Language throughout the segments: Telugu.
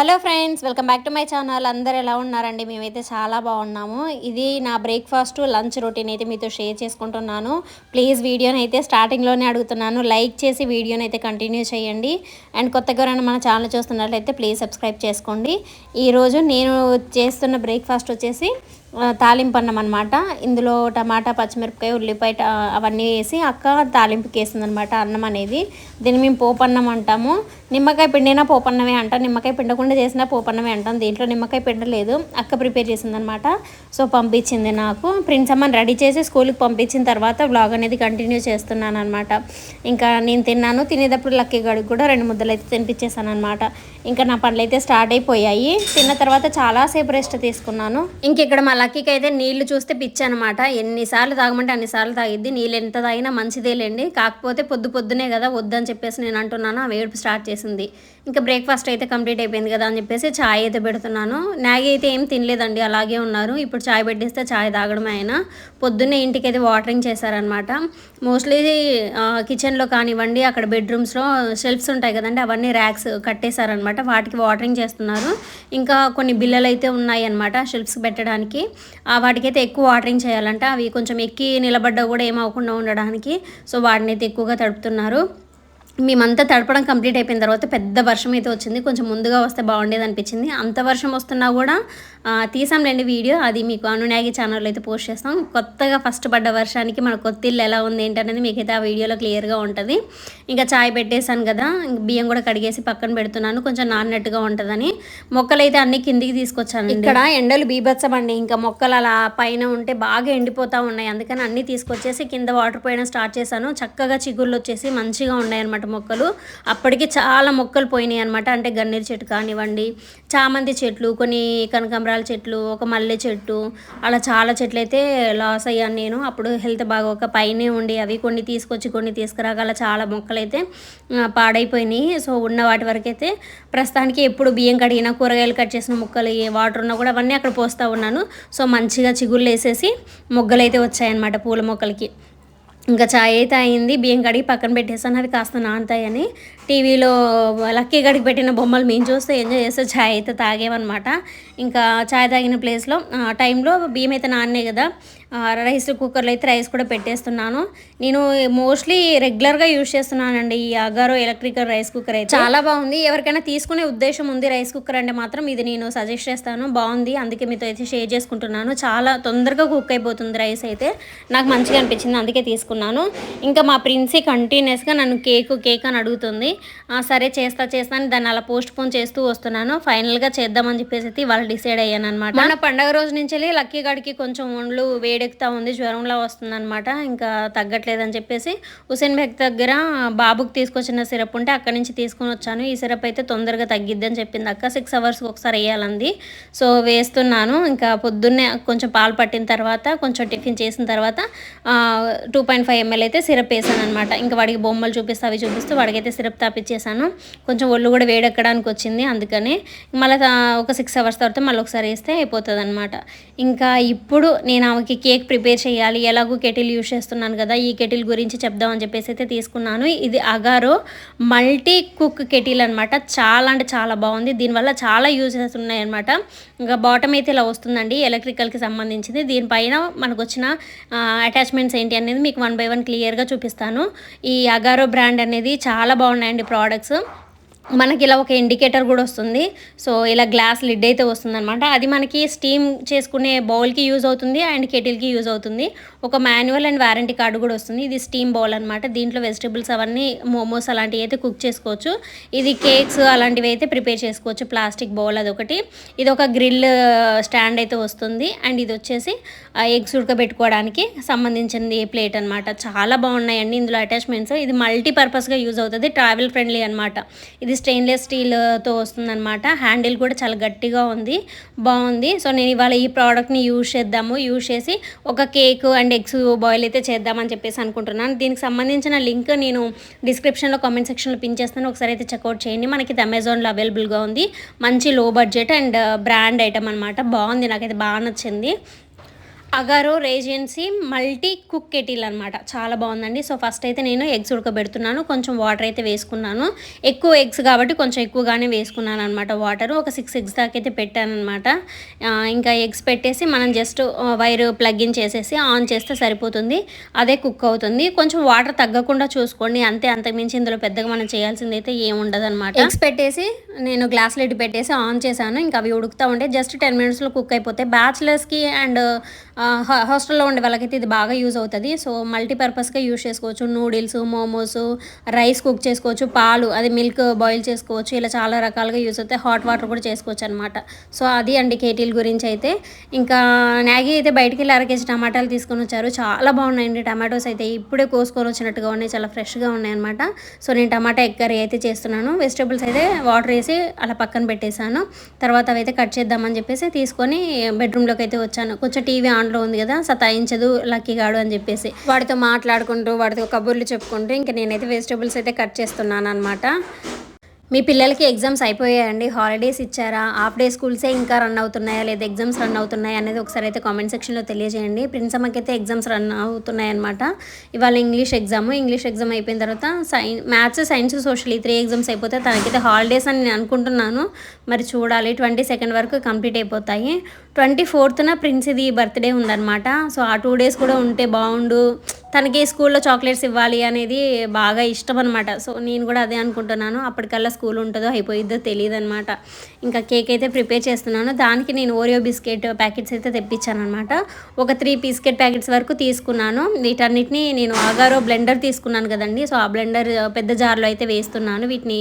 Hello friends welcome back to my channel. అందరు ఎలా ఉన్నారండి? మేమైతే చాలా బాగున్నాము. ఇది నా బ్రేక్ఫాస్ట్ లంచ్ రొటీన్ అయితే మీతో షేర్ చేసుకుంటున్నాను. ప్లీజ్ వీడియోని అయితే స్టార్టింగ్లోనే అడుగుతున్నాను. లైక్ చేసి వీడియోని అయితే కంటిన్యూ చేయండి. అండ్ కొత్తగా ఎవరైనా మన ఛానల్ చూస్తున్నట్లయితే ప్లీజ్ సబ్స్క్రైబ్ చేసుకోండి. ఈరోజు నేను చేస్తున్న బ్రేక్ఫాస్ట్ వచ్చేసి తాలింపు అన్నం అనమాట ఇందులో టమాటా పచ్చిమిరపకాయ ఉల్లిపాయ అవన్నీ వేసి అక్క తాలింపుకి వేసింది అనమాట అన్నం అనేది. దీన్ని మేము పోపన్నం అంటాము. నిమ్మకాయ పిండినా పోపన్నమే అంటాం. నిమ్మకాయ పిండకుండా చేసినా పోపన్నమే అంటాం. దీంట్లో నిమ్మకాయ పిండలేదు అక్క ప్రిపేర్ చేసిందనమాట సో పంపించింది నాకు. ప్రిన్స్ అమ్మని రెడీ చేసి స్కూల్కి పంపించిన తర్వాత బ్లాగ్ అనేది కంటిన్యూ చేస్తున్నాను అనమాట ఇంకా నేను తిన్నాను. తినేటప్పుడు లక్కీ గడికి కూడా రెండు ముద్దలు అయితే తినిపించేసాను అనమాట ఇంకా నా పనులు అయితే స్టార్ట్ అయిపోయాయి. తిన్న తర్వాత చాలాసేపు రెస్ట్ తీసుకున్నాను. ఇంక ఇక్కడ మా లక్కీకి అయితే నీళ్ళు చూస్తే పిచ్చి అనమాట ఎన్నిసార్లు తాగమంటే అన్నిసార్లు తాగిద్ది. నీళ్ళు ఎంత తాగినా మంచిదేలేండి. కాకపోతే పొద్దు పొద్దునే కదా వద్దని చెప్పేసి నేను అంటున్నాను. ఆ ఏడుపు స్టార్ట్ చేసింది. ఇంకా బ్రేక్ఫాస్ట్ అయితే కంప్లీట్ అయిపోయింది కదా అని చెప్పేసి ఛాయ్ అయితే పెడుతున్నాను. మ్యాగీ అయితే ఏం తినలేదండి. అలాగే ఉన్నారు. ఇప్పుడు ఛాయ్ పెట్టిస్తే ఛాయ్ తాగడమే అయినా. పొద్దున్నే ఇంటికి అయితే వాటరింగ్ చేశారనమాట మోస్ట్లీ కిచెన్లో కానివ్వండి అక్కడ బెడ్రూమ్స్లో షెల్ఫ్స్ ఉంటాయి కదండి అవన్నీ ర్యాక్స్ కట్టేశారనమాట వాటికి వాటరింగ్ చేస్తున్నారు. ఇంకా కొన్ని బిల్లలు అయితే ఉన్నాయి అనమాట షెల్ఫ్స్ పెట్టడానికి. వాటికైతే ఎక్కువ వాటరింగ్ చేయాలంట. అవి కొంచెం ఎక్కి నిలబడ్డా కూడా ఏమవకుండా ఉండడానికి. సో వాటిని అయితే ఎక్కువగా తడుపుతున్నారు. మేమంతా తడపడం కంప్లీట్ అయిపోయిన తర్వాత పెద్ద వర్షం అయితే వచ్చింది. కొంచెం ముందుగా వస్తే బాగుండేది అనిపించింది. అంత వర్షం వస్తున్నా కూడా తీసాంలేండి వీడియో. అది మీకు అనునాగి ఛానల్లో అయితే పోస్ట్ చేస్తాం. కొత్తగా ఫస్ట్ పడ్డ వర్షానికి మన కొత్త ఇల్లు ఎలా ఉంది ఏంటనేది మీకైతే ఆ వీడియోలో క్లియర్గా ఉంటుంది. ఇంకా చాయ్ పెట్టేశాను కదా బియ్యం కూడా కడిగేసి పక్కన పెడుతున్నాను. కొంచెం నాన్నట్టుగా ఉంటుందని. మొక్కలు అయితే అన్ని కిందికి తీసుకొచ్చాను ఇక్కడ ఎండలు బీభత్సమండి. ఇంకా మొక్కలు అలా పైన ఉంటే బాగా ఎండిపోతూ ఉన్నాయి. అందుకని అన్ని తీసుకొచ్చేసి కింద వాటర్ పోయడం స్టార్ట్ చేశాను. చక్కగా చిగుళ్ళు వచ్చేసి మంచిగా ఉన్నాయి అనమాట మొక్కలు. అప్పటికి చాలా మొక్కలు పోయినాయి అనమాట అంటే గన్నేరు చెట్టు కానివ్వండి చామంతి చెట్లు కొన్ని కనకాంబరాల చెట్లు ఒక మల్లె చెట్టు అలా చాలా చెట్లు అయితే లాస్ అయ్యాను నేను. అప్పుడు హెల్త్ బాగా ఒక పైనే ఉండి అవి కొన్ని తీసుకొచ్చి కొన్ని తీసుకురాక అలా చాలా మొక్కలు అయితే పాడైపోయినాయి. సో ఉన్న వాటి వరకు అయితే ప్రస్తుతానికి ఎప్పుడు బియ్యం కడిగిన కూరగాయలు కట్ చేసిన మొక్కలు ఏ వాటర్ ఉన్నా కూడా అవన్నీ అక్కడ పోస్తూ ఉన్నాను. సో మంచిగా చిగుళ్ళు వేసేసి మొగ్గలు అయితే వచ్చాయన్నమాట పూల మొక్కలకి. ఇంకా చాయ్ అయితే అయింది. బియ్యం కడిగి పక్కన పెట్టేసాను. అవి కాస్త నానతాయని. టీవీలో లక్కీ గడికి పెట్టిన బొమ్మలు మేము చూస్తే ఎంజాయ్ చేస్తే చాయ్ అయితే తాగేమన్నమాట ఇంకా చాయ్ తాగిన ప్లేస్లో ఆ టైంలో బియ్యం అయితే నాన్నే కదా. రైస్ కుక్కర్లో అయితే రైస్ కూడా పెట్టేస్తున్నాను. నేను మోస్ట్లీ రెగ్యులర్గా యూజ్ చేస్తున్నానండి ఈ అగారో ఎలక్ట్రికల్ రైస్ కుక్కర్ అయితే. చాలా బాగుంది. ఎవరికైనా తీసుకునే ఉద్దేశం ఉంది రైస్ కుక్కర్ అంటే మాత్రం ఇది నేను సజెస్ట్ చేస్తాను. బాగుంది. అందుకే మీతో అయితే షేర్ చేసుకుంటున్నాను. చాలా తొందరగా కుక్ అయిపోతుంది రైస్ అయితే. నాకు మంచిగా అనిపించింది అందుకే తీసుకున్నాను. ఇంకా మా ప్రిన్సీ కంటిన్యూస్గా నన్ను కేక్ కేక్ అని అడుగుతుంది. సరే చేస్తా చేస్తా అని దాన్ని అలా పోస్ట్ పోన్ చేస్తూ వస్తున్నాను. ఫైనల్గా చేద్దామని చెప్పేసి అయితే వాళ్ళు డిసైడ్ అయ్యాను అనమాట మన పండగ రోజు నుంచి లక్కీ గడికి కొంచెం ఒండ్లు వేడెక్కుతా ఉంది జ్వరంలా వస్తుందనమాట ఇంకా తగ్గట్లేదని చెప్పేసి హుసేన్ బేగ్ దగ్గర బాబుకి తీసుకొచ్చిన సిరప్ ఉంటే అక్కడి నుంచి తీసుకొని వచ్చాను. ఈ సిరప్ అయితే తొందరగా తగ్గిద్ది అని చెప్పింది అక్క. సిక్స్ అవర్స్కి ఒకసారి వేయాలంది. సో వేస్తున్నాను. ఇంకా పొద్దున్నే కొంచెం పాలు పట్టిన తర్వాత కొంచెం టిఫిన్ చేసిన తర్వాత టూ పాయింట్ ఫైవ్ ఎంఎల్ అయితే సిరప్ వేసాను అనమాట ఇంకా వాడికి బొమ్మలు చూపిస్తే అవి చూపిస్తూ వాడికైతే సిరప్ తాపిచ్చేసాను. కొంచెం ఒళ్ళు కూడా వేడెక్కడానికి వచ్చింది అందుకని మళ్ళీ ఒక సిక్స్ అవర్స్ తర్వాత మళ్ళీ ఒకసారి వేస్తే అయిపోతుంది అనమాట ఇంకా ఇప్పుడు నేను ఆమెకి కేక్ ప్రిపేర్ చేయాలి ఎలాగో కెటిల్ యూస్ చేస్తున్నాను కదా ఈ కెటిల్ గురించి చెప్దామని చెప్పేసి అయితే తీసుకున్నాను. ఇది అగారో మల్టీ కుక్ కెటిల్ అనమాట చాలా అంటే చాలా బాగుంది. దీనివల్ల చాలా యూజెస్ ఉన్నాయి అనమాట ఇంకా బాటమ్ అయితే ఇలా వస్తుందండి ఎలక్ట్రికల్కి సంబంధించింది. దీనిపైన మనకు వచ్చిన అటాచ్మెంట్స్ ఏంటి అనేది మీకు వన్ బై వన్ క్లియర్గా చూపిస్తాను. ఈ అగారో బ్రాండ్ అనేది చాలా బాగున్నాయండి ప్రోడక్ట్స్. మనకి ఇలా ఒక ఇండికేటర్ కూడా వస్తుంది. సో ఇలా గ్లాస్ లిడ్ అయితే వస్తుంది అనమాట అది మనకి స్టీమ్ చేసుకునే బౌల్కి యూజ్ అవుతుంది అండ్ కెటిల్కి యూజ్ అవుతుంది. ఒక మాన్యువల్ అండ్ వారంటీ కార్డు కూడా వస్తుంది. ఇది స్టీమ్ బౌల్ అనమాట దీంట్లో వెజిటబుల్స్ అవన్నీ మోమోస్ అలాంటివి అయితే కుక్ చేసుకోవచ్చు. ఇది కేక్స్ అలాంటివి అయితే ప్రిపేర్ చేసుకోవచ్చు. ప్లాస్టిక్ బౌల్ అదొకటి. ఇది ఒక గ్రిల్ స్టాండ్ uh, అయితే వస్తుంది. అండ్ ఇది వచ్చేసి uh, ఎగ్స్ ఉడకబెట్టుకోవడానికి సంబంధించింది ప్లేట్ అనమాట చాలా బాగున్నాయండి ఇందులో అటాచ్మెంట్స్ ఇది మల్టీపర్పస్గా యూజ్ అవుతుంది. ట్రావెల్ ఫ్రెండ్లీ అనమాట ఇది స్టెయిన్లెస్ స్టీల్తో uh, వస్తుందన్నమాట. హ్యాండిల్ కూడా చాలా గట్టిగా ఉంది. బాగుంది. సో నేను ఇవాళ ఈ ప్రోడక్ట్ని యూజ్ చేద్దాము. యూజ్ చేసి ఒక కేక్ అండ్ ఎగ్స్ బాయిల్ అయితే చేద్దామని చెప్పేసి అనుకుంటున్నాను. దీనికి సంబంధించిన లింక్ నేను డిస్క్రిప్షన్లో కామెంట్ సెక్షన్లో పిన్ చేస్తాను. ఒకసారి అయితే చెక్అవుట్ చేయండి. మనకి ఇది అమెజాన్లో అవైలబుల్గా ఉంది. మంచి లో బడ్జెట్ అండ్ బ్రాండ్ ఐటమ్ అనమాట బాగుంది. నాకైతే బాగా నచ్చింది. Agaro regency multi cook kettle అనమాట చాలా బాగుందండి. సో ఫస్ట్ అయితే నేను ఎగ్స్ ఉడకబెడుతున్నాను. కొంచెం వాటర్ అయితే వేసుకున్నాను. ఎక్కువ ఎగ్స్ కాబట్టి కొంచెం ఎక్కువగానే వేసుకున్నాను అనమాట వాటర్. ఒక సిక్స్ ఎగ్స్ దాకా అయితే పెట్టాను అనమాట ఇంకా ఎగ్స్ పెట్టేసి మనం జస్ట్ వైర్ ప్లగ్ఇన్ చేసేసి ఆన్ చేస్తే సరిపోతుంది. అదే కుక్ అవుతుంది. కొంచెం వాటర్ తగ్గకుండా చూసుకోండి. అంతే అంతకుమించి ఇందులో పెద్దగా మనం చేయాల్సింది అయితే ఏముండదు అనమాట ఎగ్స్ పెట్టేసి నేను గ్లాస్ లిడ్ పెట్టేసి ఆన్ చేశాను. ఇంకా అవి ఉడుకుతూ ఉంటే జస్ట్ టెన్ మినిట్స్లో కుక్ అయిపోతాయి. బ్యాచిలర్స్కి అండ్ హాస్టల్లో ఉండే వాళ్ళకైతే ఇది బాగా యూజ్ అవుతుంది. సో మల్టీపర్పస్గా యూజ్ చేసుకోవచ్చు. నూడిల్స్ మోమోస్ రైస్ కుక్ చేసుకోవచ్చు పాలు అది మిల్క్ బాయిల్ చేసుకోవచ్చు. ఇలా చాలా రకాలుగా యూజ్ అవుతాయి. హాట్ వాటర్ కూడా చేసుకోవచ్చు అనమాట సో అది అండి కేటీల్ గురించి అయితే. ఇంకా నాగీ అయితే బయటికి వెళ్ళి అరకేసి టమాటాలు తీసుకొని వచ్చారు. చాలా బాగున్నాయండి టమాటోస్ అయితే. ఇప్పుడే కోసుకొని వచ్చినట్టుగా ఉన్నాయి. చాలా ఫ్రెష్గా ఉన్నాయి అనమాట సో నేను టమాటా ఎగ్ కర్రీ అయితే చేస్తున్నాను. వెజిటేబుల్స్ అయితే వాటర్ వేసి అలా పక్కన పెట్టేశాను. తర్వాత అవైతే కట్ చేద్దామని చెప్పేసి తీసుకొని బెడ్రూమ్లోకి అయితే వచ్చాను. కొంచెం టీవీ ఆన్ ఆన్లో ఉంది కదా సతాయించదు లక్కీ గాడు అని చెప్పేసి. వాడితో మాట్లాడుకుంటూ వాడితో కబుర్లు చెప్పుకుంటూ ఇంకా నేనైతే వెజిటేబుల్స్ అయితే కట్ చేస్తున్నాను అనమాట మీ పిల్లలకి ఎగ్జామ్స్ అయిపోయాయండి? హాలిడేస్ ఇచ్చారా? హాఫ్ డే స్కూల్సే ఇంకా రన్ అవుతున్నాయా? లేదా ఎగ్జామ్స్ రన్ అవుతున్నాయా? అనేది ఒకసారి అయితే కామెంట్ సెక్షన్లో తెలియజేయండి. ప్రిన్సమ్మకి అయితే ఎగ్జామ్స్ రన్ అవుతున్నాయి అనమాట ఇవాళ ఇంగ్లీష్ ఎగ్జామ్. ఇంగ్లీష్ ఎగ్జామ్ అయిపోయిన తర్వాత సైన్ మ్యాథ్స్ సైన్స్ సోషల్ ఈ త్రీ ఎగ్జామ్స్ అయిపోతే తనకైతే హాలిడేస్ అని నేను అనుకుంటున్నాను. మరి చూడాలి. ట్వంటీ సెకండ్ వరకు కంప్లీట్ అయిపోతాయి. ట్వంటీ ఫోర్త్న ప్రిన్స్ది బర్త్డే ఉందన్నమాట. సో ఆ టూ డేస్ కూడా ఉంటే బాగుండు. తనకి స్కూల్లో చాక్లెట్స్ ఇవ్వాలి అనేది బాగా ఇష్టం అనమాట సో నేను కూడా అదే అనుకుంటున్నాను. అప్పటికల్లా స్కూల్ ఉంటుందో అయిపోయిద్దో తెలియదు అనమాట ఇంకా కేక్ అయితే ప్రిపేర్ చేస్తున్నాను. దానికి నేను ఓరియో బిస్కెట్ ప్యాకెట్స్ అయితే తెప్పించాను అనమాట ఒక త్రీ బిస్కెట్ ప్యాకెట్స్ వరకు తీసుకున్నాను. వీటన్నిటిని నేను ఆగారో బ్లెండర్ తీసుకున్నాను కదండి. సో ఆ బ్లెండర్ పెద్ద జార్లో అయితే వేస్తున్నాను. వీటిని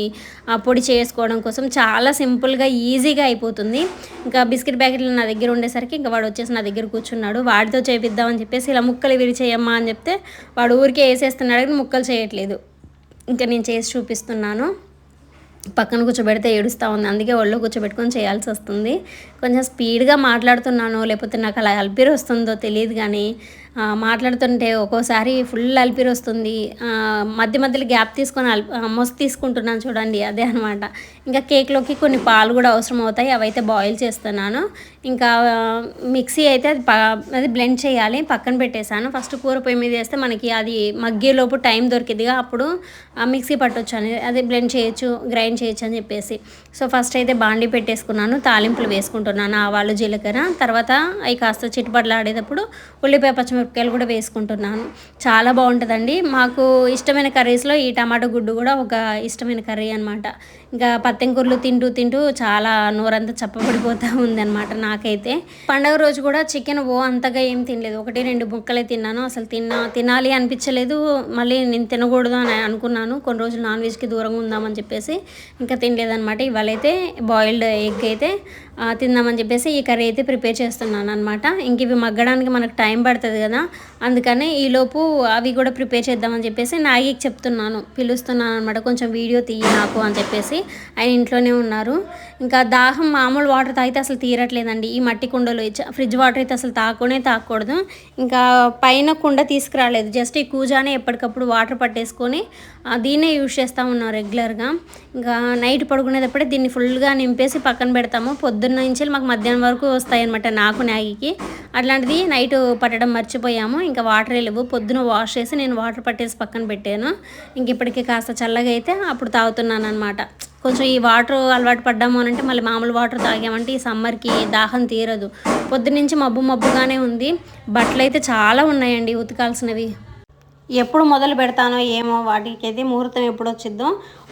పొడి చేసుకోవడం కోసం చాలా సింపుల్గా ఈజీగా అయిపోతుంది. ఇంకా బిస్కెట్ ప్యాకెట్లు నా దగ్గర దగ్గర ఉండేసరికి ఇంకా వాడు వచ్చేసి నా దగ్గర కూర్చున్నాడు. వాడితో చేపిద్దామని చెప్పేసి ఇలా ముక్కలు విరిచేయమ్మా అని చెప్తే వాడు ఊరికే వేసేస్తున్నాడు కానీ ముక్కలు చేయట్లేదు. ఇంకా నేను చేసి చూపిస్తున్నాను. పక్కన కూర్చోబెడితే ఏడుస్తూ ఉంది. అందుకే ఒళ్ళో కూర్చోబెట్టుకొని చేయాల్సి వస్తుంది. కొంచెం స్పీడ్గా మాట్లాడుతున్నాను లేకపోతే నాకు అలా అల్పిరి వస్తుందో తెలియదు కానీ మాట్లాడుతుంటే ఒక్కోసారి ఫుల్ అలిపిరి వస్తుంది. మధ్య మధ్యలో గ్యాప్ తీసుకొని అల్ మస్తు తీసుకుంటున్నాను చూడండి అదే అనమాట ఇంకా కేక్లోకి కొన్ని పాలు కూడా అవసరం అవుతాయి అవైతే బాయిల్ చేస్తున్నాను. ఇంకా మిక్సీ అయితే అది అది బ్లెండ్ చేయాలి పక్కన పెట్టేశాను. ఫస్ట్ కూర పొయ్యి మీద వేస్తే మనకి అది మగ్గేలోపు టైం దొరికిందిగా అప్పుడు మిక్సీ పట్టొచ్చు అని అది బ్లెండ్ చేయొచ్చు గ్రైండ్ చేయొచ్చు అని చెప్పేసి. సో ఫస్ట్ అయితే బాండి పెట్టేసుకున్నాను తాలింపులు వేసుకుంటున్నాను ఆవాలు జీలకర్ర తర్వాత అవి కాస్త చిట్టుబడ్లు ఆడేటప్పుడు ఉల్లిపాయ పచ్చిమిరపకాయలు కూడా వేసుకుంటున్నాను. చాలా బాగుంటుందండి. మాకు ఇష్టమైన కర్రీస్లో ఈ టమాటో గుడ్డు కూడా ఒక ఇష్టమైన కర్రీ అనమాట ఇంకా పత్తెంకూరలు తింటూ తింటూ చాలా నోరంతా చప్పబడిపోతూ ఉంది అనమాట నాకైతే. పండగ రోజు కూడా చికెన్ ఓ అంతగా ఏం తినలేదు. ఒకటి రెండు ముక్కలే తిన్నాను. అసలు తిన్నా తినాలి అనిపించలేదు. మళ్ళీ నేను తినకూడదు అని అనుకున్నాను. కొన్ని రోజులు నాన్ వెజ్కి దూరంగా ఉందామని చెప్పేసి ఇంకా తినలేదనమాట ఇవాళైతే బాయిల్డ్ ఎగ్ అయితే తిందామని చెప్పేసి ఈ కర్రీ అయితే ప్రిపేర్ చేస్తున్నాను అనమాట ఇంక ఇవి మగ్గడానికి మనకు టైం పడుతుంది కదా. అందుకనే ఈలోపు అవి కూడా ప్రిపేర్ చేద్దామని చెప్పేసి నాగికి చెప్తున్నాను. పిలుస్తున్నాను అనమాట కొంచెం వీడియో తీయి నాకు అని చెప్పేసి. ఆయన ఇంట్లోనే ఉన్నారు. ఇంకా దాహం మామూలు వాటర్ తాగితే అసలు తీరట్లేదండి. ఈ మట్టి కుండలు ఫ్రిడ్జ్ వాటర్ అయితే అసలు తాకునే తాకూడదు. ఇంకా పైన కుండ తీసుకురాలేదు. జస్ట్ ఈ కూజానే ఎప్పటికప్పుడు వాటర్ పట్టేసుకొని దీన్నే యూజ్ చేస్తూ ఉన్నాం రెగ్యులర్గా. ఇంకా నైట్ పడుకునేటప్పుడే దీన్ని ఫుల్గా నింపేసి పక్కన పెడతాము. పొద్దున్న నుంచి మాకు మధ్యాహ్నం వరకు వస్తాయి అనమాట నాకు నాగికి అట్లాంటిది నైట్ పట్టడం మర్చిపోయాము. ఇంకా వాటర్ లేవు. పొద్దున వాష్ చేసి నేను వాటర్ పట్టేసి పక్కన పెట్టాను. ఇంక ఇప్పటికీ కాస్త చల్లగా అయితే అప్పుడు తాగుతున్నాను అనమాట కొంచెం ఈ వాటర్ అలవాటు పడ్డాము అని అంటే మళ్ళీ మామూలు వాటర్ తాగామంటే ఈ సమ్మర్కి దాహం తీరదు. పొద్దునుంచి మబ్బు మబ్బుగానే ఉంది. బట్టలు అయితే చాలా ఉన్నాయండి ఉతకాల్సినవి. ఎప్పుడు మొదలు పెడతానో ఏమో వాటికి అయితే ముహూర్తం ఎప్పుడు వచ్చిద్దో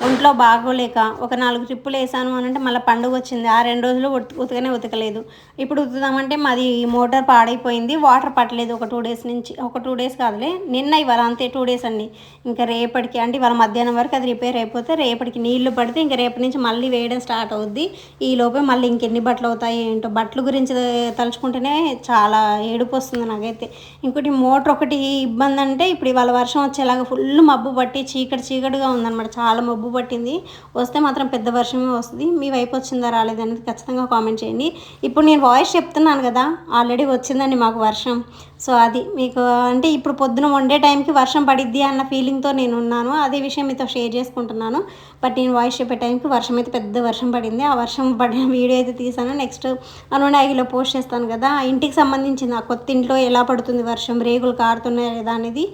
ఒంట్లో బాగోలేక ఒక నాలుగు ట్రిప్పులు వేసాను అని అంటే మళ్ళీ పండుగ వచ్చింది. ఆ రెండు రోజులు ఉతకనే ఉతకలేదు. ఇప్పుడు ఉతుకుదామంటే మాది మోటార్ పాడైపోయింది వాటర్ పట్టలేదు ఒక టూ డేస్ నుంచి ఒక టూ డేస్ కాదులే నిన్న ఇవాళ అంతే టూ డేస్ అండి. ఇంకా రేపటికి అంటే ఇవాళ మధ్యాహ్నం వరకు అది రిపేర్ అయిపోతే రేపటికి నీళ్ళు పడితే ఇంకా రేపటి నుంచి మళ్ళీ వేయడం స్టార్ట్ అవుద్ది. ఈ లోపే మళ్ళీ ఇంకెన్ని బట్టలు అవుతాయి ఏంటో బట్టల గురించి తలుచుకుంటేనే చాలా ఏడుపు వస్తుంది నాకైతే. ఇంకోటి మోటార్ ఒకటి ఇబ్బంది అంటే ఇప్పుడు ఇవాళ ఇవాళ వర్షం వచ్చేలాగా ఫుల్ మబ్బు పట్టి చీకటి చీకటిగా ఉందన్నమాట. చాలా మబ్బు పట్టింది. వస్తే మాత్రం పెద్ద వర్షమే వస్తుంది. మీ వైపు వచ్చిందా రాలేదనేది ఖచ్చితంగా కామెంట్ చేయండి. ఇప్పుడు నేను వాయిస్ చెప్తున్నాను కదా ఆల్రెడీ వచ్చిందండి మాకు వర్షం. సో అది మీకు అంటే ఇప్పుడు పొద్దున వండే టైంకి వర్షం పడిద్ది అన్న ఫీలింగ్తో నేను ఉన్నాను. అదే విషయం మీతో షేర్ చేసుకుంటున్నాను. బట్ నేను వాయిస్ చెప్పే టైంకి వర్షం అయితే పెద్ద వర్షం పడింది. ఆ వర్షం పడిన వీడియో అయితే తీసాను. నెక్స్ట్ అనుండి ఐగిలో పోస్ట్ చేస్తాను కదా. ఆ ఇంటికి సంబంధించింది ఆ కొత్త ఇంట్లో ఎలా పడుతుంది వర్షం? రేగులు కారుతున్నాయి లేదా అనేది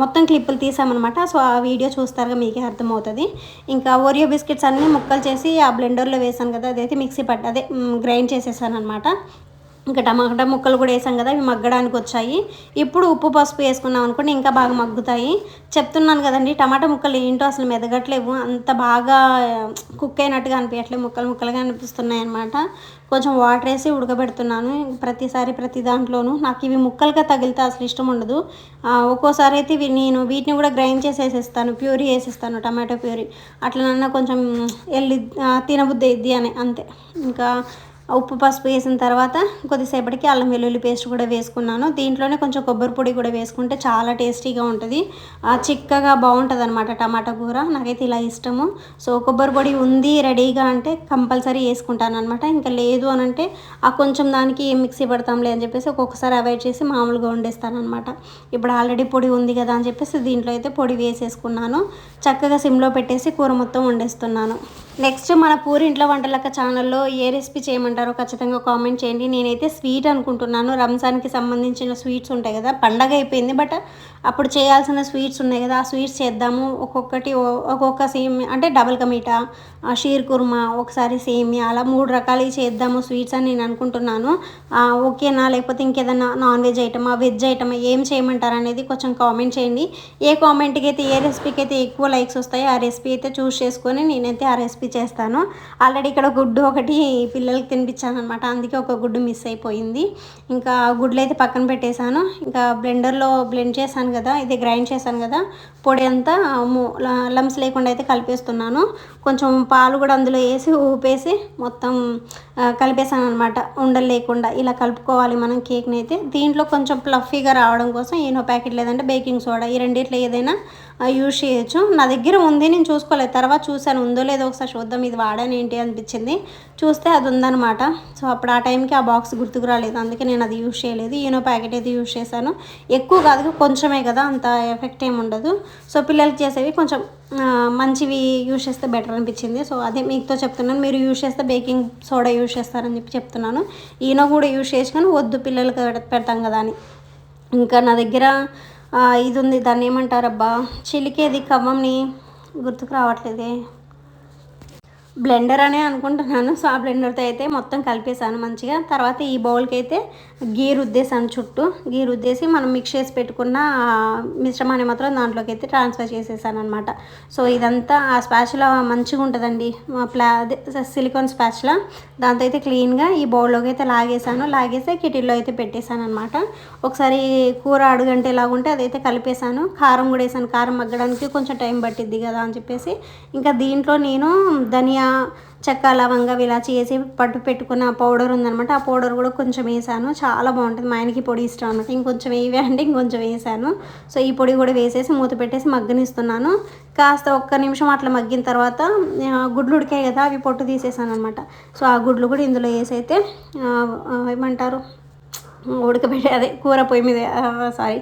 మొత్తం క్లిప్పులు తీసామన్నమాట. సో ఆ వీడియో చూస్తారుగా మీకే అర్థమవుతుంది. ఇంకా ఓరియో బిస్కెట్స్ అన్నీ ముక్కలు చేసి ఆ బ్లెండర్లో వేసాను కదా అదైతే మిక్సీ పట్టి అదే గ్రైండ్ చేసేసాను అనమాట ఇంకా టమాటా ముక్కలు కూడా వేసాం కదా ఇవి మగ్గడానికి వచ్చాయి. ఇప్పుడు ఉప్పు పసుపు వేసుకున్నాం అనుకోండి ఇంకా బాగా మగ్గుతాయి. చెప్తున్నాను కదండి టమాటా ముక్కలు ఏంటో అసలు మెదగట్లేవు. అంత బాగా కుక్ అయినట్టుగా అనిపించట్లేదు ముక్కలు ముక్కలుగా అనిపిస్తున్నాయి అనమాట కొంచెం వాటర్ వేసి ఉడకబెడుతున్నాను ప్రతిసారి ప్రతి దాంట్లోనూ. నాకు ఇవి ముక్కలుగా తగిలితే అసలు ఇష్టం ఉండదు. ఒక్కోసారి అయితే ఇవి నేను వీటిని కూడా గ్రైండ్ చేసేసేస్తాను ప్యూరీ వేసేస్తాను టమాటో ప్యూరీ. అట్లనన్నా కొంచెం వెళ్ళి తినబుద్ది ఇద్ది అని అంతే. ఇంకా ఉప్పు పసుపు వేసిన తర్వాత కొద్దిసేపటికి అల్లం వెల్లుల్లి పేస్ట్ కూడా వేసుకున్నాను. దీంట్లోనే కొంచెం కొబ్బరి పొడి కూడా వేసుకుంటే చాలా టేస్టీగా ఉంటుంది. చిక్కగా బాగుంటుంది అనమాట టమాటా కూర. నాకైతే ఇలా ఇష్టము. సో కొబ్బరి పొడి ఉంది రెడీగా అంటే కంపల్సరీ వేసుకుంటాను అనమాట ఇంకా లేదు అని అంటే ఆ కొంచెం దానికి ఏం మిక్సీ పడతాంలే అని చెప్పేసి ఒక్కొక్కసారి అవాయిడ్ చేసి మామూలుగా వండేస్తాను అనమాట ఇప్పుడు ఆల్రెడీ పొడి ఉంది కదా అని చెప్పేసి దీంట్లో అయితే పొడి వేసేసుకున్నాను. చక్కగా సిమ్లో పెట్టేసి కూర మొత్తం వండేస్తున్నాను. నెక్స్ట్ మన పూరి ఇంట్లో వంటలక్క ఛానల్లో ఏ రెసిపీ చేయమంటారో ఖచ్చితంగా కామెంట్ చేయండి. నేనైతే స్వీట్ అనుకుంటున్నాను. రంజాన్కి సంబంధించిన స్వీట్స్ ఉంటాయి కదా పండగ అయిపోయింది. బట్ అప్పుడు చేయాల్సిన స్వీట్స్ ఉన్నాయి కదా ఆ స్వీట్స్ చేద్దాము. ఒక్కొక్కటి ఒక్కొక్క సేమ్ అంటే డబల్ కమీటా షీర్ కుర్మా ఒకసారి సేమియా అలా మూడు రకాలు చేద్దాము స్వీట్స్ అని నేను అనుకుంటున్నాను. ఓకేనా? లేకపోతే ఇంకేదైనా నాన్ వెజ్ ఐటమా వెజ్ ఐటమా ఏం చేయమంటారు అనేది కొంచెం కామెంట్ చేయండి. ఏ కామెంట్కి అయితే ఏ రెసిపీకి అయితే ఎక్కువ లైక్స్ వస్తాయో ఆ రెసిపీ అయితే చూస్ చేసుకొని నేనైతే ఆ రెసిపీ చేస్తాను. ఆల్రెడీ ఇక్కడ గుడ్డు ఒకటి పిల్లలకి తినిపించాను అనమాట అందుకే ఒక గుడ్డు మిస్ అయిపోయింది. ఇంకా గుడ్లు అయితే పక్కన పెట్టేశాను. ఇంకా బ్లెండర్లో బ్లెండ్ చేశాను కదా ఇది గ్రైండ్ చేశాను కదా పొడి అంతా లమ్స్ లేకుండా అయితే కలిపేస్తున్నాను. కొంచెం పాలు కూడా అందులో వేసి ఊపేసి మొత్తం కలిపేసాను అనమాట ఉండలు లేకుండా ఇలా కలుపుకోవాలి మనం కేక్ని అయితే దీంట్లో కొంచెం ప్లఫీగా రావడం కోసం ఏనో ప్యాకెట్ లేదంటే బేకింగ్ సోడా ఈ రెండిట్లో ఏదైనా యూజ్ చేయొచ్చు. నా దగ్గర ఉంది నేను చూసుకోలేదు. తర్వాత చూశాను ఉందో లేదో ఒకసారి చూద్దాం ఇది వాడాను ఏంటి అనిపించింది. చూస్తే అది ఉందనమాట సో అప్పుడు ఆ టైంకి ఆ బాక్స్ గుర్తుకు రాలేదు. అందుకే నేను అది యూజ్ చేయలేదు. ఈనో ప్యాకెట్ అయితే యూజ్ చేశాను. ఎక్కువ కాదు కొంచెమే కదా అంత ఎఫెక్ట్ ఏమి ఉండదు. సో పిల్లలకి చేసేవి కొంచెం మంచివి యూజ్ చేస్తే బెటర్ అనిపించింది. సో అదే మీతో చెప్తున్నాను. మీరు యూజ్ చేస్తే బేకింగ్ సోడా యూజ్ చేస్తారని చెప్పి చెప్తున్నాను. ఈయన కూడా యూజ్ చేసి కానీ వద్దు పిల్లలకి పెడతాం కదా అని. ఇంకా నా దగ్గర ఇది ఉంది. దాన్ని ఏమంటారబ్బా చిలికేది కవ్వంని గుర్తుకు రావట్లేదే. బ్లెండర్ అనే అనుకుంటున్నాను. సో ఆ బ్లెండర్తో అయితే మొత్తం కలిపేసాను మంచిగా. తర్వాత ఈ బౌల్కి అయితే గీ రుద్దేసాను చుట్టూ. గీ రుద్దేసి మనం మిక్స్ చేసి పెట్టుకున్న మిశ్రమాన్ని మాత్రం దాంట్లోకి అయితే ట్రాన్స్ఫర్ చేసేసాను అనమాట సో ఇదంతా ఆ స్పాచులా మంచిగా ఉంటుందండి. ప్లా అదే సిలికాన్ స్పాచులా. దాంతో అయితే క్లీన్గా ఈ బౌల్లోకి అయితే లాగేసాను లాగేసి కిటిల్లో అయితే పెట్టేశాను అనమాట ఒకసారి కూర అడుగంటే ఎలాగుంటే అదైతే కలిపేశాను. కారం కూడా వేసాను కారం మగ్గడానికి కొంచెం టైం పట్టిద్ది కదా అని చెప్పేసి. ఇంకా దీంట్లో నేను ధనియా చెక్క లవంగా ఇలా చేసి పట్టు పెట్టుకున్న పౌడర్ ఉందనమాట ఆ పౌడర్ కూడా కొంచెం వేసాను. చాలా బాగుంటుంది. మా ఆయనకి పొడి ఇష్టం అనమాట ఇంకొంచెం వేయవే అంటే ఇంకొంచెం వేసాను. సో ఈ పొడి కూడా వేసేసి మూత పెట్టేసి మగ్గనిస్తున్నాను. కాస్త ఒక్క నిమిషం అట్లా మగ్గిన తర్వాత గుడ్లు ఉడికాయి కదా అవి పొట్టు తీసేసాను అనమాట సో ఆ గుడ్లు కూడా ఇందులో వేసి అయితే ఏమంటారు? ఉడకబెట్టి అదే కూర పొయ్యి మీద సారీ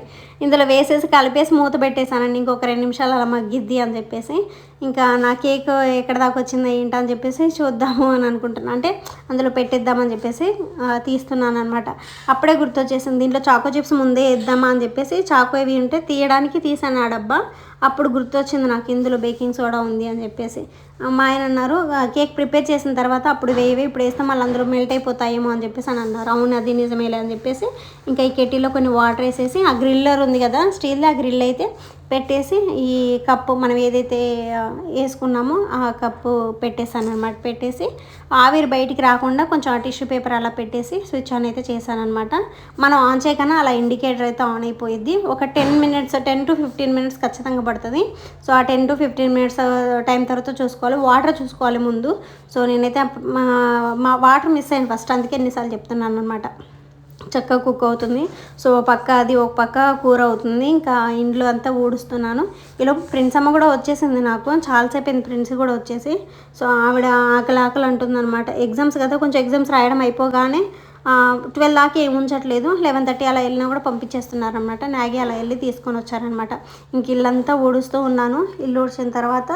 ఇందులో వేసేసి కలిపేసి మూత పెట్టేశానండి ఇంకొక రెండు నిమిషాలు అలా మగ్గిద్ది అని చెప్పేసి. ఇంకా నా కేక్ ఎక్కడ దాకా వచ్చిందో ఏంటని చెప్పేసి చూద్దాము అని అనుకుంటున్నాను అంటే అందులో పెట్టేద్దామని చెప్పేసి తీస్తున్నాను అనమాట అప్పుడే గుర్తొచ్చేసింది దీంట్లో చాకో చిప్స్ ముందే వేద్దామా అని చెప్పేసి చాకో ఇవి ఉంటే తీయడానికి తీసాను ఆ డబ్బా. అప్పుడు గుర్తొచ్చింది నాకు ఇందులో బేకింగ్ సోడా ఉంది అని చెప్పేసి. మా ఆయన అన్నారు కేక్ ప్రిపేర్ చేసిన తర్వాత అప్పుడు వేయవి ఇప్పుడు వేస్తే మళ్ళీ అందులో మెల్ట్ అయిపోతాయేమో అని చెప్పేసి అని అన్నారు. అవును అది నిజమేలే అని చెప్పేసి. ఇంకా ఈ కెటీలో కొన్ని వాటర్ వేసేసి ఆ గ్రిల్లర్ ఉంది కదా స్టీల్ ఆ గ్రిల్ అయితే పెట్టేసి ఈ కప్పు మనం ఏదైతే వేసుకున్నామో ఆ కప్పు పెట్టేశాను అనమాట పెట్టేసి ఆవిరి బయటికి రాకుండా కొంచెం ఆ టిష్యూ పేపర్ అలా పెట్టేసి స్విచ్ ఆన్ అయితే చేశాను అనమాట మనం ఆన్ చేయకన్నా అలా ఇండికేటర్ అయితే ఆన్ అయిపోయింది ఒక ten minutes ten to fifteen minutes ఖచ్చితంగా పడుతుంది. సో ఆ ten to fifteen minutes time తర్వాత చూసుకోవాలి. వాటర్ చూసుకోవాలి ముందు. సో నేనైతే మా మా వాటర్ మిస్ అయ్యాను ఫస్ట్. అందుకే ఎన్నిసార్లు చెప్తున్నాను అనమాట చక్కగా కుక్ అవుతుంది. సో ఒక పక్క అది ఒక పక్క కూర అవుతుంది. ఇంకా ఇంట్లో అంతా ఊడుస్తున్నాను. ఈలోపు ప్రిన్స్ అమ్మ కూడా వచ్చేసింది నాకు. చాలాసేపు అయింది ప్రిన్స్ కూడా వచ్చేసి. సో ఆవిడ ఆకలి ఆకలి అంటుంది అనమాట ఎగ్జామ్స్ కదా కొంచెం ఎగ్జామ్స్ రాయడం అయిపోగానే ట్వెల్వ్ దాకా ఏమి ఉంచట్లేదు. లెవెన్ థర్టీ అలా వెళ్ళినా కూడా పంపించేస్తున్నారనమాట నాగి అలా వెళ్ళి తీసుకొని వచ్చారనమాట ఇంక ఇల్లంతా ఊడుస్తూ ఉన్నాను. ఇల్లు ఊడ్చిన తర్వాత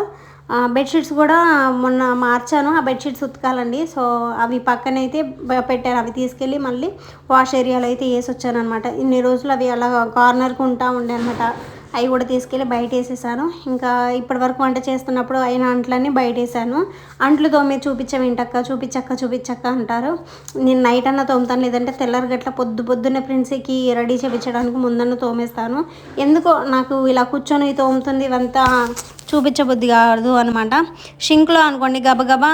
బెడ్షీట్స్ కూడా మొన్న మార్చాను. ఆ బెడ్షీట్స్ ఉతకాలండి. సో అవి పక్కనైతే పెట్టాను అవి తీసుకెళ్ళి మళ్ళీ వాష్ ఏరియాలో అయితే వేసి వచ్చాను అనమాట ఇన్ని రోజులు అవి అలా కార్నర్కి ఉంటా ఉండే అనమాట అవి కూడా తీసుకెళ్ళి బయట వేసేసాను ఇంకా ఇప్పటి వరకు వంట చేస్తున్నప్పుడు అయిన అంట్లన్నీ బయట వేసాను అంట్లు తోమే చూపించా ఏంటక్క చూపించక్క చూపించక్క అంటారు. నేను నైట్ అన్న తోముతాను లేదంటే తెల్లరి గట్ల పొద్దు పొద్దున్నే ప్రిన్సీకి రెడీ చేయించడానికి ముందన్న తోమేస్తాను. ఎందుకో నాకు ఇలా కూర్చొని తోముతుంది ఇవంతా చూపించబుద్ధి కాదు అనమాట షింక్లో అనుకోండి గబగబా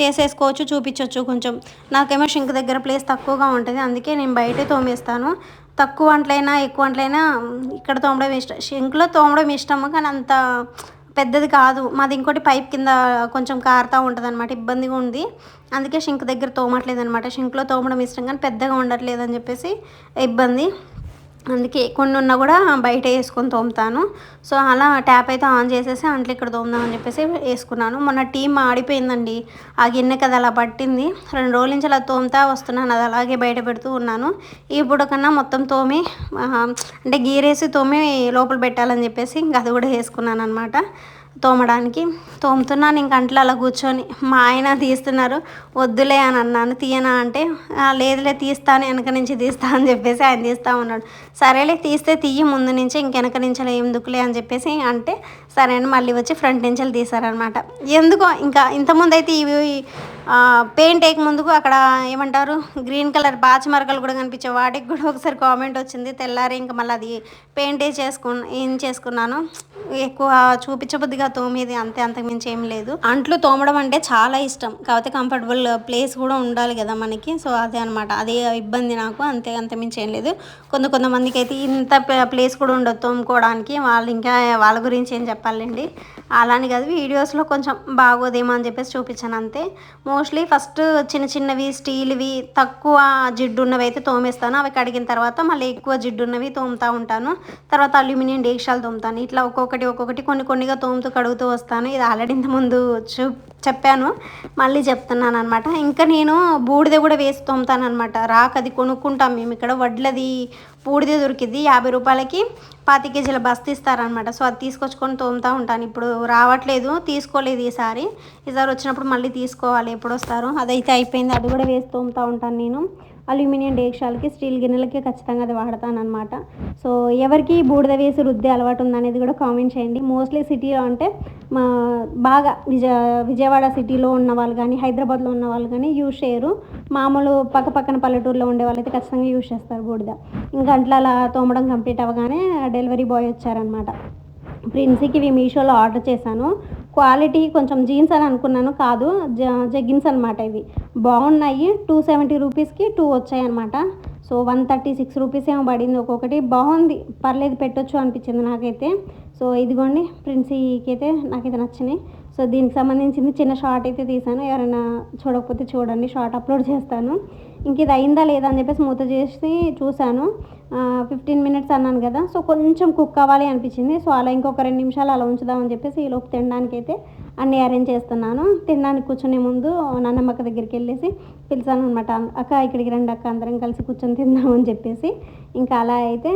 చేసేసుకోవచ్చు చూపించవచ్చు కొంచెం. నాకేమో షింక్ దగ్గర ప్లేస్ తక్కువగా ఉంటుంది అందుకే నేను బయటే తోమేస్తాను. తక్కువ వంటలైనా ఎక్కువ వంటలైనా ఇక్కడ తోమడం ఇష్టం షింక్లో తోమడం ఇష్టము కానీ అంత పెద్దది కాదు. మాది ఇంకోటి పైప్ కింద కొంచెం కారుతూ ఉంటుంది అనమాట ఇబ్బందిగా ఉంది. అందుకే షింక్ దగ్గర తోమట్లేదు అనమాట షింక్లో తోమడం ఇష్టం కానీ పెద్దగా ఉండట్లేదు అని చెప్పేసి ఇబ్బంది. అందుకే కొన్ని ఉన్నా కూడా బయట వేసుకొని తోముతాను. సో అలా ట్యాప్ అయితే ఆన్ చేసేసి అంట్లు ఇక్కడ తోముదామని చెప్పేసి వేసుకున్నాను. మొన్న టీమ్ ఆడిపోయిందండి ఆ గిన్నె కదా అలా పట్టింది. రెండు రోజుల నుంచి అలా తోముతా వస్తున్నాను. అది అలాగే బయట పెడుతూ ఉన్నాను. ఇప్పుడు కన్నా మొత్తం తోమి అంటే గీరేసి తోమి లోపల పెట్టాలని చెప్పేసి ఇంకా అది కూడా వేసుకున్నాను అనమాట తోమడానికి. తోముతున్నాను ఇంక అంట్లో అలా కూర్చొని. మా ఆయన తీస్తున్నారు వద్దులే అని అన్నాను. తీయనా? అంటే లేదులే తీస్తాను వెనక నుంచి తీస్తా అని చెప్పేసి ఆయన తీస్తా ఉన్నాడు. సరేలే తీస్తే తీయి ముందు నుంచి ఇంకెనక నుంచి ఎందుకులే అని చెప్పేసి అంటే సరే అని మళ్ళీ వచ్చి ఫ్రంట్ నుంచి తీసారనమాట ఎందుకో ఇంకా ఇంతకుముందు అయితే ఇవి పెయింట్ వేయక ముందుకు అక్కడ ఏమంటారు గ్రీన్ కలర్ బాచి మరకలు కూడా కనిపించే వాటికి కూడా ఒకసారి కామెంట్ వచ్చింది. తెల్లారి ఇంకా మళ్ళీ అది పెయింట్ చేసుకు ఏం చేసుకున్నాను. ఎక్కువ చూపించబుద్దిగా తోమేది అంతే అంతకుమించి ఏం లేదు. అంట్లు తోమడం అంటే చాలా ఇష్టం. కాకపోతే కంఫర్టబుల్ ప్లేస్ కూడా ఉండాలి కదా మనకి. సో అదే అనమాట అదే ఇబ్బంది నాకు. అంతే అంత మించి ఏం లేదు. కొంత కొంతమందికి అయితే ఇంత ప్లేస్ కూడా ఉండదు తోముకోవడానికి. వాళ్ళు ఇంకా వాళ్ళ గురించి ఏం చెప్పాలండి. అలానే కాదు వీడియోస్లో కొంచెం బాగోదేమో అని చెప్పేసి చూపించాను అంతే. మోస్ట్లీ ఫస్ట్ చిన్న చిన్నవి స్టీల్వి తక్కువ జిడ్డు ఉన్నవి అయితే తోమేస్తాను. అవి కడిగిన తర్వాత మళ్ళీ ఎక్కువ జిడ్డు ఉన్నవి తోముతూ ఉంటాను. తర్వాత అల్యూమినియం డేక్షాలు తోముతాను. ఇట్లా ఒక్కొక్కటి ఒక్కొక్కటి కొన్ని కొన్నిగా తోముతూ కడుగుతూ వస్తాను. ఇది ఆల్రెడీ ఇంతకుముందు చూ చెప్పాను. మళ్ళీ చెప్తున్నాను అనమాట ఇంకా నేను బూడిద కూడా వేసి తోముతాను అనమాట రాకది కొనుక్కుంటాం మేము. ఇక్కడ వడ్లది బూడిద దొరికింది యాభై రూపాయలకి పాతి కేజీల బస్తా ఇస్తారనమాట సో అది తీసుకొచ్చుకొని తోముతూ ఉంటాను. ఇప్పుడు రావట్లేదు తీసుకోలేదు ఈసారి. ఈసారి వచ్చినప్పుడు మళ్ళీ తీసుకోవాలి ఎప్పుడు వస్తారు. అదైతే అయిపోయింది అది కూడా వేసి తోముతూ ఉంటాను నేను. అల్యూమినియం డేక్షాలకి స్టీల్ గిన్నెలకి ఖచ్చితంగా అది వాడతాను అనమాట సో ఎవరికి బూడిద వేసి రుద్దే అలవాటు ఉందనేది కూడా కామెంట్ చేయండి. మోస్ట్లీ సిటీలో అంటే మా బాగా విజయ విజయవాడ సిటీలో ఉన్న వాళ్ళు కానీ హైదరాబాద్లో ఉన్న వాళ్ళు కానీ యూజ్ చేయరు. మామూలు పక్క పక్కన పల్లెటూరులో ఉండే వాళ్ళైతే ఖచ్చితంగా యూజ్ చేస్తారు బూడిద. ఇంకా అట్లా అలా తోమడం కంప్లీట్ అవ్వగానే డెలివరీ బాయ్ వచ్చారనమాట ప్రిన్సీకి ఇవి మీషోలో ఆర్డర్ చేశాను. క్వాలిటీ కొంచెం జీన్స్ అని అనుకున్నాను కాదు జ జగ్గిన్స్ అనమాట ఇవి. బాగున్నాయి టూ సెవెంటీ రూపీస్కి టూ వచ్చాయి అనమాట so one thirty six rupees ఏమో పడింది ఒక్కొక్కటి. బాగుంది పర్లేదు పెట్టొచ్చు అనిపించింది నాకైతే. సో ఇదిగోండి ప్రిన్సీకి అయితే నాకైతే నచ్చినాయి. సో దీనికి సంబంధించింది చిన్న షార్ట్ అయితే తీసాను. ఎవరైనా చూడకపోతే చూడండి షార్ట్ అప్లోడ్ చేస్తాను. ఇంక ఇది అయిందా లేదా అని చెప్పేసి మూత చేసి చూశాను. ఫిఫ్టీన్ మినిట్స్ అన్నాను కదా. సో కొంచెం కుక్ అవ్వాలి అనిపించింది. సో అలా ఇంకొక రెండు నిమిషాలు అలా ఉంచుదామని చెప్పేసి ఈ లోపు తినడానికి అయితే అన్నీ అరేంజ్ చేస్తున్నాను. తినడానికి కూర్చునే ముందు నాన్నమ్మక్క దగ్గరికి వెళ్ళేసి పిలిచాను అనమాట అక్క ఇక్కడికి రండి అక్క అందరం కలిసి కూర్చొని తిందామని చెప్పేసి. ఇంకా అలా అయితే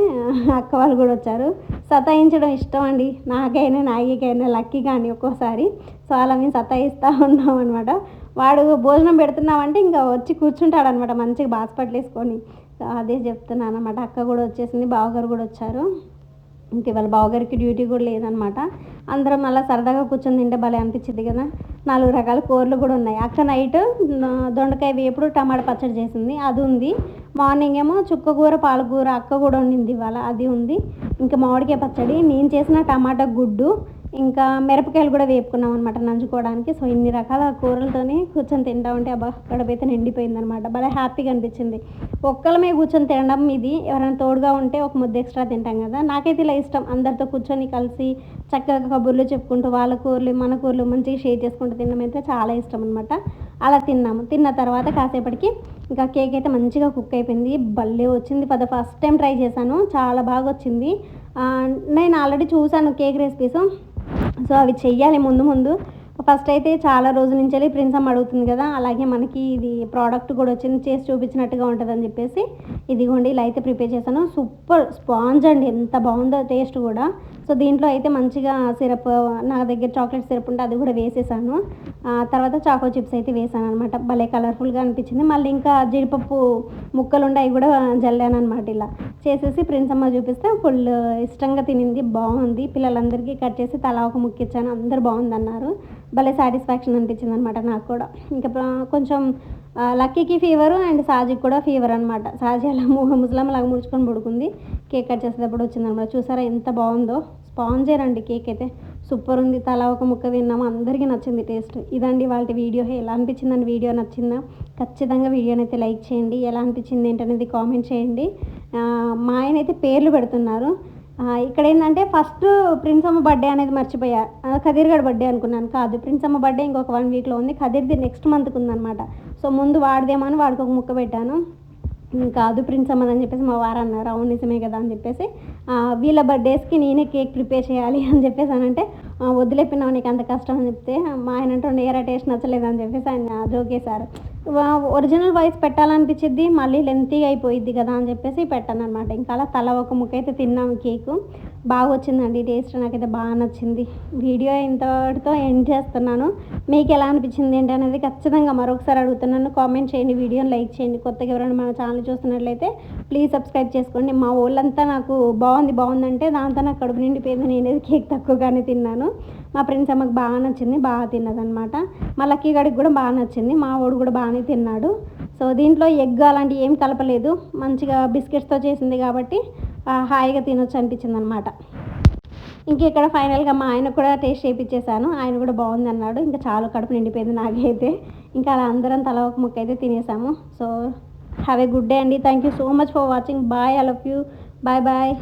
అక్క వాళ్ళు కూడా వచ్చారు. సతాయించడం ఇష్టం అండి. నాకైనా నాయకైనా లక్కీ కానీ ఒక్కోసారి. సో అలా మేము సతాయిస్తూ ఉన్నాం అనమాట వాడు భోజనం పెడుతున్నామంటే ఇంకా వచ్చి కూర్చుంటాడనమాట మంచిగా బాస్పట్లు వేసుకొని. అదే చెప్తున్నాను అనమాట అక్క కూడా వచ్చేసింది బావగారు కూడా వచ్చారు. ఇంక ఇవాళ బావగారికి డ్యూటీ కూడా లేదనమాట. అందరం మళ్ళీ సరదాగా కూర్చొని తింటే భలే అనిపించింది కదా. నాలుగు రకాల కూరలు కూడా ఉన్నాయి. అక్క నైట్ దొండకాయ వేపుడు టమాటా పచ్చడి చేసింది. అది ఉంది. మార్నింగ్ ఏమో చుక్క కూర పాలకూర అక్క కూడా వండింది ఇవాళ. అది ఉంది. ఇంకా మామిడికాయ పచ్చడి. నేను చేసిన టమాటా గుడ్డు ఇంకా మిరపకాయలు కూడా వేపుకున్నాం అనమాట నంచుకోవడానికి. సో ఇన్ని రకాల కూరలతోనే కూర్చొని తింటా ఉంటే అబ్బా కడుపైతే నిండిపోయింది అనమాట భలే హ్యాపీగా అనిపించింది. ఒక్కలమే కూర్చొని తినడం ఇది. ఎవరైనా తోడుగా ఉంటే ఒక ముద్ద ఎక్స్ట్రా తింటాం కదా. నాకైతే ఇలా ఇష్టం. అందరితో కూర్చొని కలిసి చక్కగా కబుర్లు చెప్పుకుంటూ వాళ్ళ కూరలు మన కూరలు మంచిగా షేర్ చేసుకుంటూ తినడం అయితే చాలా ఇష్టం అనమాట అలా తిన్నాము. తిన్న తర్వాత కాసేపటికి ఇంకా కేక్ అయితే మంచిగా కుక్ అయిపోయింది. భలే వచ్చింది. పద ఫస్ట్ టైం ట్రై చేశాను. చాలా బాగా వచ్చింది. నేను ఆల్రెడీ చూశాను కేక్ రెసిపీస్ సో అవి చెయ్యాలి ముందు ముందు. ఫస్ట్ అయితే చాలా రోజుల నుంచి వెళ్ళి ప్రిన్స్ అమ్మ అడుగుతుంది కదా అలాగే మనకి ఇది ప్రోడక్ట్ కూడా వచ్చింది చేసి చూపించినట్టుగా ఉంటుందని చెప్పేసి ఇదిగోండి ఇలా అయితే ప్రిపేర్ చేశాను. సూపర్ స్పాంజ్ అండి ఎంత బాగుందో టేస్ట్ కూడా. సో దీంట్లో అయితే మంచిగా సిరప్ నా దగ్గర చాక్లెట్ సిరప్ ఉంటే అది కూడా వేసేసాను. తర్వాత చాకో చిప్స్ అయితే వేసాను అనమాట భలే కలర్ఫుల్గా అనిపించింది. మళ్ళీ ఇంకా జీడిపప్పు ముక్కలు ఉండే అవి కూడా జల్లాను అనమాట ఇలా. చేసేసి ప్రిన్స్ అమ్మ చూపిస్తే ఫుల్ ఇష్టంగా తినింది. బాగుంది. పిల్లలందరికీ కట్ చేసి తలా ఒక ముక్క ఇచ్చాను. అందరు బాగుంది అన్నారు భలే సాటిస్ఫాక్షన్ అనిపించింది అనమాట నాకు కూడా. ఇంకా కొంచెం లక్కీకి ఫీవర్ అండ్ సాజికి కూడా ఫీవర్ అనమాట సాజి అలా ము- ముసలమ్మ లాగా ముడుచుకొని పడుకుంది. కేక్ కట్ చేసేటప్పుడు వచ్చిందనమాట చూసారా ఎంత బాగుందో. స్పాంజర్ అండి కేక్ అయితే. సూపర్ ఉంది తలా ఒక ముక్క తిన్నాము అందరికీ నచ్చింది టేస్ట్. ఇదండి వాళ్ళ వీడియో. ఎలా అనిపించిందండి వీడియో నచ్చిందా? ఖచ్చితంగా వీడియోని అయితే లైక్ చేయండి. ఎలా అనిపించింది ఏంటనేది కామెంట్ చేయండి. మా ఆయన అయితే పేర్లు పెడుతున్నారు. ఇక్కడ ఏంటంటే ఫస్ట్ ప్రిన్స్ అమ్మ బర్త్డే అనేది మర్చిపోయా. ఆ, బర్త్డే అనుకున్నాను కాదు. ప్రిన్స్ అమ్మ బర్త్డే ఇంకొక వన్ వీక్లో ఉంది. కదీర్ది నెక్స్ట్ మంత్కి ఉందన్నమాట. సో ముందు వాడదేమో అని వాడికి ఒక ముక్క పెట్టాను. కాదు ప్రిన్స్ అమ్మది అని చెప్పేసి మా వారు అన్నారు. అవును నిజమే కదా అని చెప్పేసి. వీళ్ళ బర్త్డేస్కి నేనే కేక్ ప్రిపేర్ చేయాలి అని చెప్పేసి అనంటే వదిలేపినావు నీకు అంత కష్టం అని చెప్తే మా ఆయన అంటే ఏరా టేస్ట్ నచ్చలేదు? అని చెప్పేసి ఆయన జోకేశారు ఒరిజినల్ వాయిస్ పెట్టాలనిపించింది మళ్ళీ లెంతీగా అయిపోయిద్ది కదా అని చెప్పేసి పెట్టాను అనమాట ఇంకా అలా తల ఒక ముక్క అయితే తిన్నాము కేకు. బాగా వచ్చిందండి టేస్ట్ నాకైతే బాగా నచ్చింది. వీడియో ఇంతటితో ఎండ్ చేస్తున్నాను. మీకు ఎలా అనిపించింది ఏంటి అనేది ఖచ్చితంగా మరొకసారి అడుగుతున్నాను. కామెంట్ చేయండి వీడియోని లైక్ చేయండి. కొత్తగా ఎవరైనా మన ఛానల్ చూస్తున్నట్లయితే ప్లీజ్ సబ్స్క్రైబ్ చేసుకోండి. మా వాళ్ళంతా నాకు బాగుంది బాగుందంటే దాంతో నాకు కడుపు నిండిపోయింది. నేను కేక్ తక్కువగానే తిన్నాను. మా ఫ్రెండ్స్ అమ్మకి బాగా నచ్చింది బాగా తిన్నదనమాట మా లక్కీ గడికి కూడా బాగా నచ్చింది మా వాడు కూడా బాగానే తిన్నాడు. సో దీంట్లో ఎగ్ అలాంటివి ఏం కలపలేదు మంచిగా బిస్కెట్స్తో చేసింది కాబట్టి హాయిగా తినొచ్చు అనిపించింది అనమాట ఇంకా ఇక్కడ ఫైనల్గా మా ఆయన కూడా టేస్ట్ చేయించేశాను ఆయన కూడా బాగుంది అన్నాడు. ఇంకా చాలా కడుపు నిండిపోయింది నాకైతే. ఇంకా అలా అందరం తల ఒక ముక్క అయితే తినేసాము. So have a good day అండి. Thank you so much for watching bye I love you bye bye